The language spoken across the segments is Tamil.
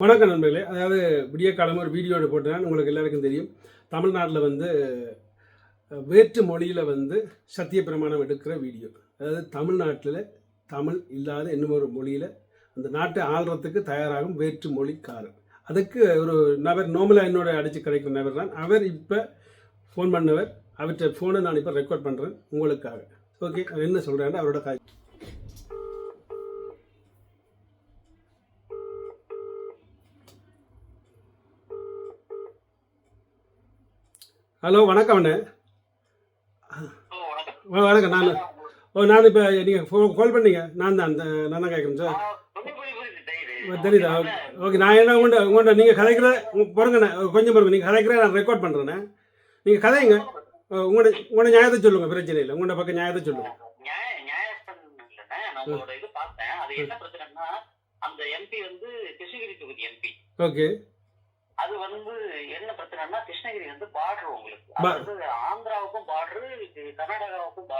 வணக்கம் நண்பர்களே. அதாவது விடிய காலமாக ஒரு வீடியோ போட்டேன் உங்களுக்கு எல்லாருக்கும் தெரியும். தமிழ்நாட்டில் வந்து வேற்று மொழியில் வந்து சத்திய பிரமாணம் எடுக்கிற வீடியோ அதாவது தமிழ்நாட்டில் தமிழ் இல்லாத இன்னும் ஒரு மொழியில் அந்த நாட்டை ஆள்றதுக்கு தயாராகும் வேற்று மொழிக்காரர். அதுக்கு ஒரு நபர் நோமலாக என்னோட அடித்து கிடைக்கிற நபர் தான். அவர் இப்போ ஃபோன் பண்ணவர். அவர்கிட்ட ஃபோனை நான் இப்போ ரெக்கார்ட் பண்ணுறேன் உங்களுக்காக. ஓகே என்ன சொல்கிறேன் அவரோட காய் ஹலோ வணக்கம் அண்ணே. ஓ, வணக்கம். நான் ஓ நான் இப்போ நீங்கள் ஃபோ கால் பண்ணீங்க. நான் தான் அந்த- நான் தான் கேட்குறேன் சார். தெரியுது. ஓகே ஓகே நான் என்ன உங்கள்கிட்ட உங்கள்கிட்ட நீங்கள் கதைக்கிற பாருங்கண்ணே கொஞ்சம் பாருங்க நீங்கள் கதைக்கிற நான் ரெக்கார்ட் பண்ணுறேண்ணே நீங்கள் கதைங்க உங்களோட உங்களோட நியாயத்தை சொல்லுங்கள் பிரச்சனை இல்லை. உங்களோட பக்கம் நியாயத்தை சொல்லுங்கள். ஓகே. அது வந்து என்ன பிரச்சனைன்னா, கிருஷ்ணகிரி வந்து border உங்களுக்கு. பா- அதாவது ஆந்திராவுக்கும் இது கர்நாடகாவுக்கும்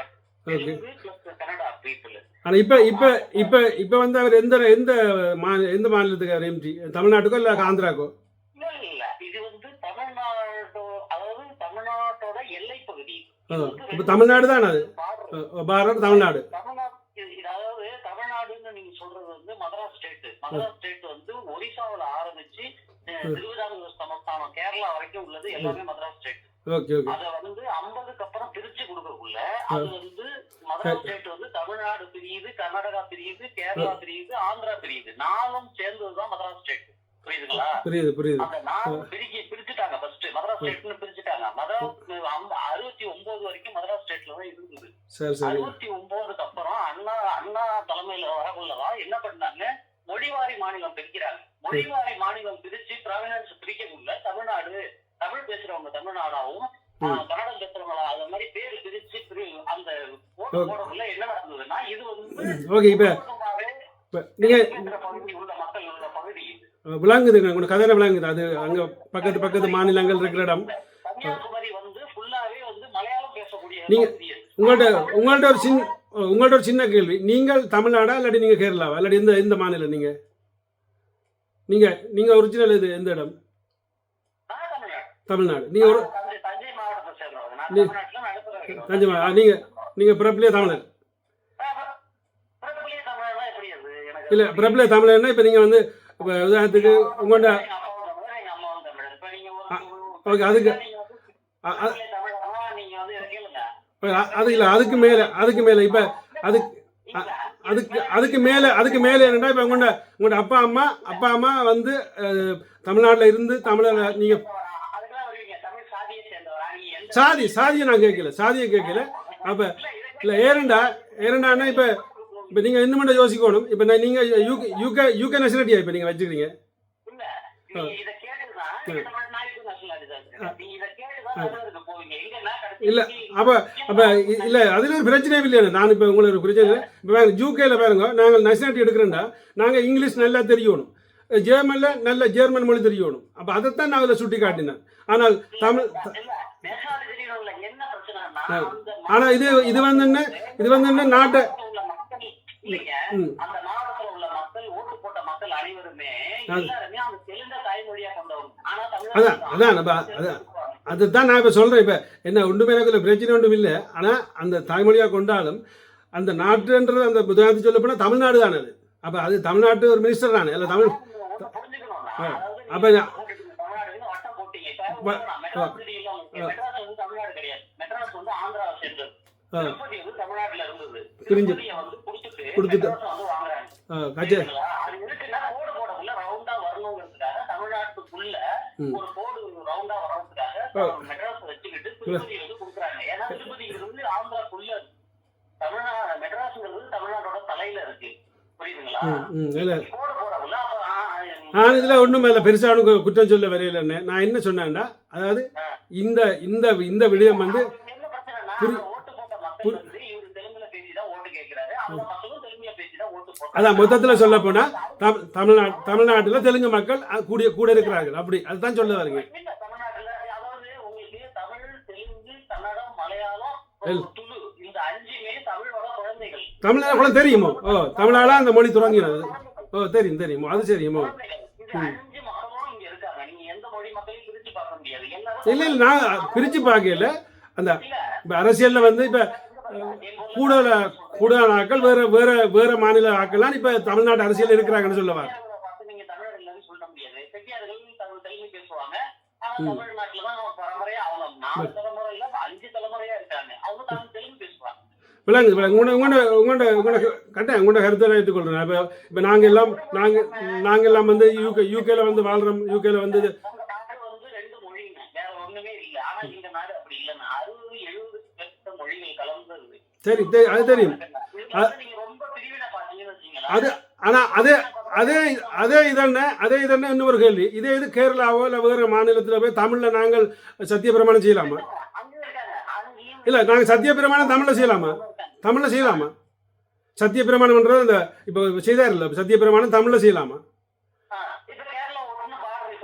people. ஆனால் இப்போ இப்போ இப்போ இப்போ வந்து அவர் எந்த எந்த எந்த மாநிலத்துக்கு தமிழ்நாட்டுக்கோ இல்லை ஆந்திராக்கோ? இல்ல, இல்ல, இது வந்து தமிழ்நாடு அதாவது தமிழ்நாட்டோட எல்லைப் பகுதி. இப்போ தமிழ்நாடு தான் அது. பாரத் தமிழ்நாடு. அதாவது தமிழ்நாடுன்னு நீங்க சொல்றது வந்து மதராஸ் ஸ்டேட் மதராஸ் ஸ்டேட் வந்து ஒரிசாவுல ஆரம்பிச்சு எல்லாமே மதராஸ் ஸ்டேட் ஓகே ஓகே. அத வந்து ஐம்பதுக்கு அப்புறம் பிரிச்சு கொடுக்கக்குள்ள அது வந்து மதராஸ் ஸ்டேட் வந்து தமிழ்நாடு பிரியுது கர்நாடகா பிரியுது கேரளா பிரியுது ஆந்திரா பிரியுது. நாலும் சேர்ந்ததுதான் மதராஸ் ஸ்டேட் புரியுதுங்களா? புரியுது புரியுது. அந்த நாலு பிரிக்கி பிரிச்சுட்டாங்க ஃபர்ஸ்ட் மதராஸ் ஸ்டேட்னு பிரிச்சுட்டாங்க. மதராஸ் அறுபத்தி ஒன்பது வரைக்கும் மதராஸ் ஸ்டேட்ல தான் இருந்தது. அறுபத்தி ஒன்பதுக்கு அப்புறம் அண்ணா அண்ணா தலைமையில வரக்குள்ளதான் என்ன பண்ணாங்க? மொழிவாரி மாநிலம் பிரிக்கிறாங்க. மொழிவாரி மாநிலம் பிரிச்சு ப்ராவினன்ஸ் பிரிக்கக்குள்ள தமிழ்நாடு தமிழ் பேசுறவங்க தமிழ்நாடாவும் ஆஹ், கன்னடம் பேசுறவங்களா அது மாதிரி பேர் பிரிச்சு பிரி- அந்த ஓட்டு போடக்குள்ள என்ன நடந்ததுன்னா இது வந்து ஓகே இப்போ இப்போ நீங்கள். விளங்குதுங்க உங்களோட கதையில விளங்குது. அது அங்கே பக்கத்து பக்கத்து மாநிலங்கள் இருக்கிற இடம். கன்னியாகுமரி வந்து ஃபுல்லாவே வந்து மலையாளம் பேசக்கூடிய நீங்க- பகுதி அது. உங்கள்கிட்ட உங்கள்கிட்ட ஒரு சின்ன உங்கள்கிட்ட ஒரு சின்ன கேள்வி. நீங்கள் தமிழ்நாடா இல்லாட்டி நீங்கள் கேரளாவா? இல்லாட்டி எந்த எந்த மாநிலம் நீங்கள் நீங்கள் நீங்கள் ஒரிஜினல் இது எந்த இடம்? தமிழ்நாடு. நீங்கள் ஒரு தஞ்சை தஞ்சை மாவட்டத்தை சேர்ந்தவங்க நான் நீ- தமிழ்நாட்டுல நடுப்புற தஞ்சை மா- நீங்கள் நீங்கள் பிறப்பிலே தமிழர் பிறப்புலயே தமிழ்னா எப்படி அது எனக்கு இல்லை பிறப்பிலே தமிழர்னா இப்போ நீங்கள் வந்து இப்போ உதாரணத்துக்கு உங்கள்கிட்ட ஓகே அதுக்கு அது இல்லை அதுக்கு மேலே அதுக்கு மேலே இப்போ அதுக்கு அதுக்கு அதுக்கு மேலே அதுக்கு மேலே என்னன்னா இப்போ உங்களோட உங்களோட அப்பா அம்மா அப்பா அம்மா வந்து தமிழ்நாட்டில் இருந்து தமிழர் நீங்கள் சாதி சாதியை நான் கேட்கல சாதியை கேட்கல. அப்போ இல்லை ஏரண்டா ஏரண்டான்னா இப்போ இப்போ நீங்கள் இன்னும் யோசிக்கணும். இப்போ நான் நீங்கள் யூகே யூகே யூகே நேஷனாலிட்டியா இப்போ நீங்கள் வச்சுக்கிறீங்க? இல்ல, நீங்க நீங்க. நீங்க நீங்க- அப்போ அப்போ இல்லை அதில் ஒரு பிரச்சனையே இல்லையா. நான் இப்போ உங்களுக்கு ஒரு பிரச்சனை. இப்போ யூகேல பாருங்க நாங்கள் நேஷனாலிட்டி எடுக்கிறோம்டா. நாங்கள் இங்கிலீஷ் நல்லா தெரியணும். ஜெர்மனில் நல்ல ஜெர்மன் மொழி தெரியணும். அப்போ அதைத்தான் நான் அதில் சுட்டி காட்டினேன் ஆனால் தமிழ் இல்ல, nationality தெரியணும்ல. என்ன பிரச்சனைன்னா, ஆ. அந்த ஆனால் இது இது வந்து என்ன இது வந்து என்ன நாட்டை இல்லைங்க. அந்த மாவட்டத்துல உள்ள மக்கள் ஓட்டு போட்ட மக்கள் அனைவருமே எல்லாருமே அந்த தெலுங்க தாய்மொழியா கொண்டவங்க ஆனா அதான், அதான், அப்ப அதான். அதுதான் நான் இப்போ சொல்கிறேன் இப்போ என்ன ஒன்றுமே எனக்கு பிரச்சனை ஒன்றும் இல்லை. ஆனால் அந்த தாய்மொழியாக கொண்டாலும் அந்த நாட்டுன்றது அந்த உதாரணத்துக்கு சொல்ல போனால் தமிழ்நாடு தானே அது. அப்போ அது தமிழ்நாட்டு ஒரு மினிஸ்டர் தானே. இல்லை தமிழ் அப்ப புரிஞ்சு. ஆ, நான் இதில் ஒன்றும் இல்லை. பெருசாக கு- குற்றம் சொல்ல வரையிலன்னு நான் என்ன சொன்னேன்டா அதாவது இந்த இந்த இந்த விடயம் வந்து புரி- அதான் மொத்தத்தில் சொல்ல போனா தமிழ்நாடு தமிழ்நாட்டில் தெலுங்கு மக்கள் கூடிய கூட இருக்கிறார்கள். அப்படி அதுதான் சொல்ல வருங்க தமிழ் கூட தெரியுமோ? ஓ தமிழால அந்த மொழி தொடங்கினது ஓ தெரியும் தெரியுமோ. அது தெரியுமோ? இல்ல இல்ல நான் பிரிச்சு பார்க்கல. அந்த இப்ப அரசியலில் வந்து இப்ப கூட கூடுதலான ஆட்கள் வேற வேற வேற மாநில ஆட்கள்லாம் இப்போ தமிழ்நாட்டு அரசியல் இருக்கிறாங்கன்னு சொல்ல வரேன் செட்டியார்களை பார்த்து நீங்க தமிழர் இல்லைன்னு சொல்ல முடியாது. செட்டியார்கள் தமிழ் தெலுங்கு பேசுவாங்க. ஆனா தமிழ்நாட்டுலதான் பரம்பரையா அவங்க நாலு தலைமுறை இல்ல அஞ்சு தலைமுறையா இருக்காங்க. அவங்க தமிழ் தெலுங்கு பேசுவாங்க. விளங்கு விளங்கு உங்களோட உங்களோட உங்களோட உங்களோட கரெக்டாக உங்களோட கருத்தை ஏற்றுக்கொள்கிறேன் இப்போ இப்போ நாங்கள் எல்லாம் நாங்கள் நாங்கள் எல்லாம் வந்து யூகே யூகேல வந்து வாழ்கிறோம் யூகேல வந்து ரெண்டு மொழிங்க வேற ஒண்ணுமே இல்ல ஆனா இந்த நாடு அப்படி இல்லைன்னா அறுபது எழுபது பேர்த்த மொழிகள் கலந்தது சரி அது தெரியும். நீங்க அது ஆனால் அதே அதே அதே இதென்ன அதே இதென்ன இன்னொரு கேள்வி. இதே இது கேரளாவோ இல்லை வேறு மாநிலத்தில் போய் தமிழில் நாங்கள் செய்யலாமா? அங்க இருக்காங்க அங்கேயும் இல்லை நாங்கள் சத்தியப்பிரமாணம் தமிழில் செய்யலாமா. தமிழில் செய்யலாமா? சத்தியப்பிரமாணம்ன்றது இந்த இப்போ செய்தார் இல்லை சத்தியப்பிரமாணம் தமிழில் செய்யலாமா?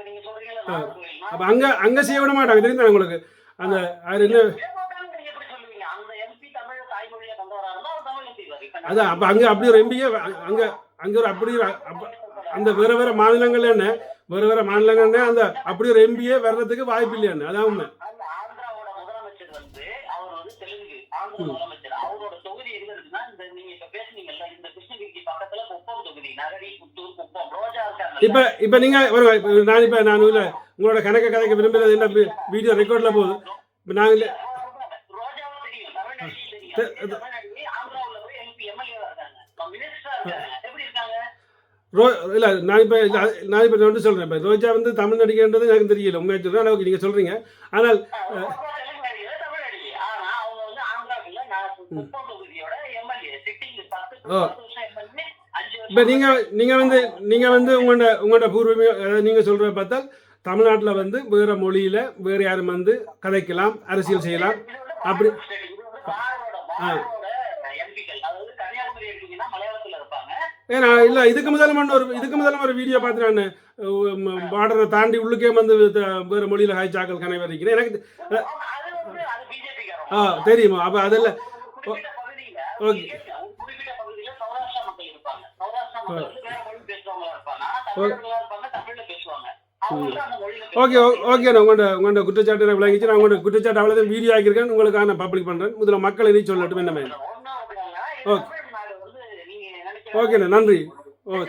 நீங்க அப்போ அங்கே அங்கே செய்ய விட மாட்டாங்க தெரியுதா உங்களுக்கு? அந்த அது என்ன தேவகாந்தன் நீங்க எப்படி சொல்லுவீங்க? அந்த MP தமிழ தாய்மொழியா கொண்டு வராருன்னா அவர் தமிழ்ல செய்வாரு. இப்ப அதான் அப்போ அங்கே அப்படி ஒரு எம்பியே அங்கே அங்கே ஒரு அப்படி அந்த வேற வேற மாநிலங்கள் என்ன? வேற வேற மாநிலங்கள் என்ன? அந்த அப்படி ஒரு எம்பியே வர்றதுக்கு வாய்ப்பு இல்லையான்னு அதான் உண்மை. முதலமைச்சர் அவரோட தொகுதி எங்க இருக்குன்னா இந்த நீங்க இப்ப பேசுனீங்கல்ல இந்த கிருஷ்ணகிரிக்கு பக்கத்துல குப்பம் தொகுதி நகரி புத்தூர் குப்பம் ரோஜா இருக்காங்க இப்போ இப்போ நீங்கள் ஒரு நான் இப்போ நான் இல்லை உங்களோட கணக்கை கதைக்க விரும்புறது என்ன? வீடியோ ரெக்கார்டில் போகுது. இப்போ நாங்கள் ரோஜாவும் தெரியும் தமிழ்நாடு தெரியும் அதே தமிழ்நாடு ஆந்திராவுல போய் எம்பி எம்எல்ஏ இருக்காங்க மினிஸ்டரா இருக்காங்க எப்படி இருக்காங்க ரோ இல்லை நான் இப்போ நான் இப்போ வந்து சொல்கிறேன் இப்போ ரோஜா வந்து தமிழ் நடிகைன்றது எனக்கு தெரியல. உண்மையை சொல்கிறேன் அளவுக்கு நீங்கள் சொல்கிறீங்க ஆனால் ஓ. இப்போ நீங்கள் நீங்கள் வந்து நீங்கள் வந்து உங்களோட உங்களோட அதாவது நீங்கள் சொல்கிற பார்த்தால் தமிழ்நாட்டில் வந்து வேறு மொழியில் வேறு யாரும் வந்து கதைக்கலாம் அரசியல் செய்யலாம். அப்படி- கன்னியாகுமரி ஏன்னா இல்லை இதுக்கு முதல்ல ஒரு இதுக்கு முதல்ல ஒரு வீடியோ பார்த்து நான் பார்டரை தாண்டி உள்ளுக்கே வந்து வேறு மொழியில் ஹாய்ச்சாக்கள் கனவு இருக்கிறேன் எனக்கு ஆ தெரியுமா? அப்போ அதெல்லாம் ஓகே. ஓகே ஓகே நான் உங்களோட உங்களோட குற்றச்சாட்டு விளங்கிச்சு. நான் உங்களோட குற்றச்சாட்டு அவ்வளோதான் வீடியோ ஆக்கியிருக்கேன். உங்களுக்காக நான் பப்ளிக் பண்ணுறேன் முதல்ல மக்கள் இனி சொல்லட்டும் என்ன ஓகே. தமிழ்நாடு வந்து நீங்க நினைக்கிற ஓகேண்ணா நன்றி. ஓ